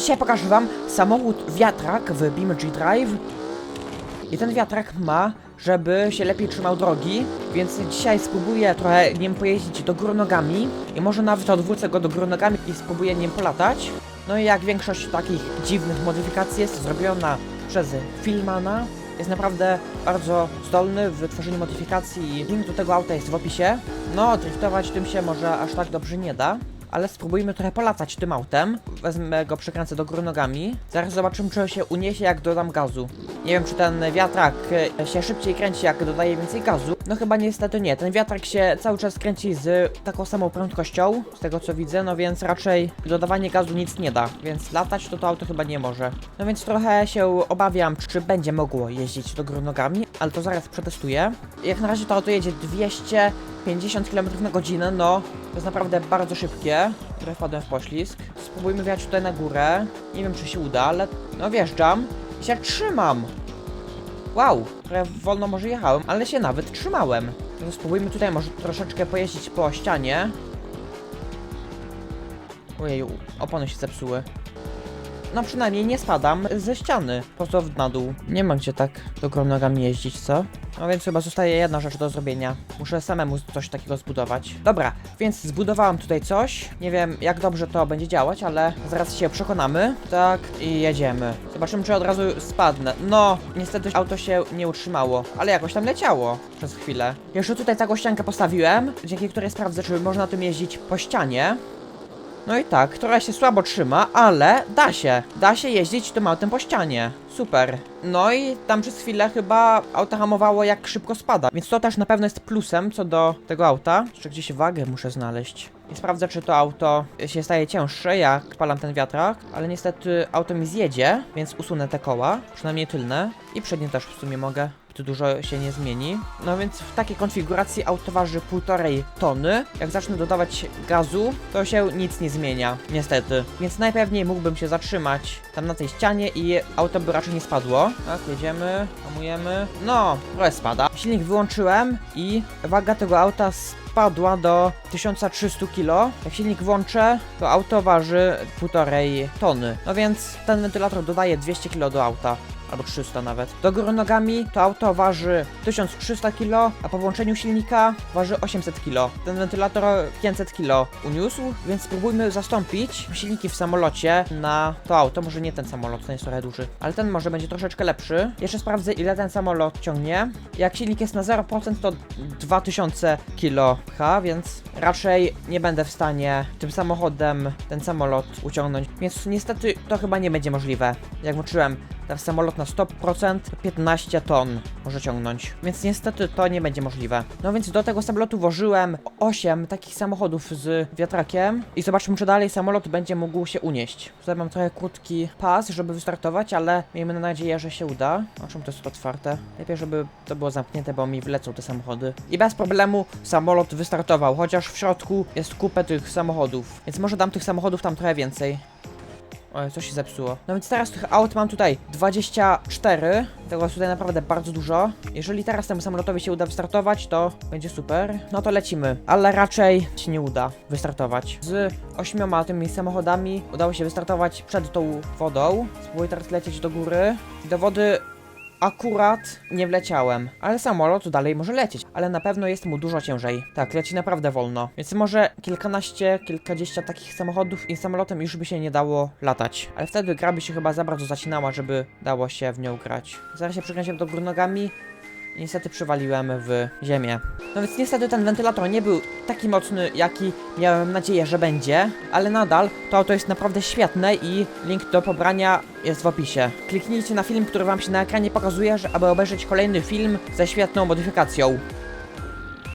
Dzisiaj pokażę wam samochód wiatrak w BeamG Drive. I ten wiatrak ma, żeby się lepiej trzymał drogi, więc dzisiaj spróbuję trochę nim pojeździć do góry nogami i może nawet odwrócę go do góry nogami i spróbuję nim polatać. No i jak większość takich dziwnych modyfikacji jest zrobiona przez Filmana, jest naprawdę bardzo zdolny w tworzeniu modyfikacji i link do tego auta jest w opisie. No, driftować tym się może aż tak dobrze nie da. Ale spróbujmy trochę polatać tym autem. Wezmę go, przekręcę do góry nogami. Zaraz zobaczymy, czy się uniesie, jak dodam gazu. Nie wiem, czy ten wiatrak e, się szybciej kręci, jak dodaje więcej gazu. No chyba niestety nie. Ten wiatrak się cały czas kręci z taką samą prędkością, z tego co widzę, no więc raczej dodawanie gazu nic nie da. Więc latać to to auto chyba nie może. No więc trochę się obawiam, czy będzie mogło jeździć do góry nogami, ale to zaraz przetestuję. Jak na razie to auto jedzie 250 km na godzinę, no to jest naprawdę bardzo szybkie. Trochę wpadłem w poślizg. Spróbujmy wjechać tutaj na górę. Nie wiem, czy się uda, ale no wjeżdżam się trzymam. Wow, trochę wolno może jechałem, ale się nawet trzymałem. No spróbujmy tutaj może troszeczkę pojeździć po ścianie. Ojeju, opony się zepsuły. No przynajmniej nie spadam ze ściany, prosto w- na dół. Nie ma gdzie tak do nogami jeździć, co? No więc chyba zostaje jedna rzecz do zrobienia. Muszę samemu coś takiego zbudować. Dobra, więc zbudowałem tutaj coś. Nie wiem jak dobrze to będzie działać, ale zaraz się przekonamy. Tak, i jedziemy. Zobaczymy czy od razu spadnę. No, niestety auto się nie utrzymało, ale jakoś tam leciało przez chwilę. Jeszcze tutaj taką ściankę postawiłem, dzięki której sprawdzę czy można tym jeździć po ścianie. No i tak, trochę się słabo trzyma, ale da się. Da się jeździć tym autem po ścianie. Super. No i tam przez chwilę chyba auto hamowało jak szybko spada. Więc to też na pewno jest plusem co do tego auta. Jeszcze gdzieś wagę muszę znaleźć. I sprawdzę, czy to auto się staje cięższe, jak palam ten wiatrak. Ale niestety auto mi zjedzie, więc usunę te koła. Przynajmniej tylne. I przednie też w sumie mogę. Dużo się nie zmieni. No więc w takiej konfiguracji auto waży 1,5 tony. Jak zacznę dodawać gazu, to się nic nie zmienia, niestety. Więc najpewniej mógłbym się zatrzymać tam na tej ścianie i auto by raczej nie spadło. Tak, jedziemy, hamujemy. No, trochę spada. Silnik wyłączyłem i waga tego auta spadła do 1300 kg. Jak silnik włączę, to auto waży 1,5 tony. No więc ten wentylator dodaje 200 kg do auta albo 300 nawet. Do góry nogami to auto waży 1300 kg, a po włączeniu silnika waży 800 kg. Ten wentylator 500 kg uniósł, więc spróbujmy zastąpić silniki w samolocie na to auto. Może nie ten samolot, ten jest trochę duży, ale ten może będzie troszeczkę lepszy. Jeszcze sprawdzę ile ten samolot ciągnie. Jak silnik jest na 0% to 2000 kg, więc raczej nie będę w stanie tym samochodem ten samolot uciągnąć. Więc niestety to chyba nie będzie możliwe. Jak włączyłem Teraz samolot na 100% 15 ton może ciągnąć, więc niestety to nie będzie możliwe. No więc do tego samolotu włożyłem 8 takich samochodów z wiatrakiem i zobaczmy czy dalej samolot będzie mógł się unieść. Tutaj mam trochę krótki pas, żeby wystartować, ale miejmy nadzieję, że się uda. O czym to jest otwarte? Lepiej, żeby to było zamknięte, bo mi wlecą te samochody. I bez problemu samolot wystartował, chociaż w środku jest kupę tych samochodów, więc może dam tych samochodów tam trochę więcej. Oj, coś się zepsuło. No więc teraz tych aut mam tutaj 24. Tego jest tutaj naprawdę bardzo dużo. Jeżeli teraz temu samolotowi się uda wystartować, to będzie super. No to lecimy. Ale raczej się nie uda wystartować. Z ośmioma tymi samochodami udało się wystartować przed tą wodą. Spróbuję teraz lecieć do góry. Do wody Akurat nie wleciałem, ale samolot dalej może lecieć, ale na pewno jest mu dużo ciężej. Tak, leci naprawdę wolno, więc może kilkanaście, kilkadziesiąt takich samochodów i samolotem już by się nie dało latać. Ale wtedy gra by się chyba za bardzo zacinała, żeby dało się w nią grać. Zaraz się przykręciłem do góry nogami niestety przywaliłem w ziemię. No więc niestety ten wentylator nie był taki mocny, jaki miałem nadzieję, że będzie, ale nadal to auto jest naprawdę świetne i link do pobrania jest w opisie. Kliknijcie na film, który wam się na ekranie pokazuje, aby obejrzeć kolejny film ze świetną modyfikacją.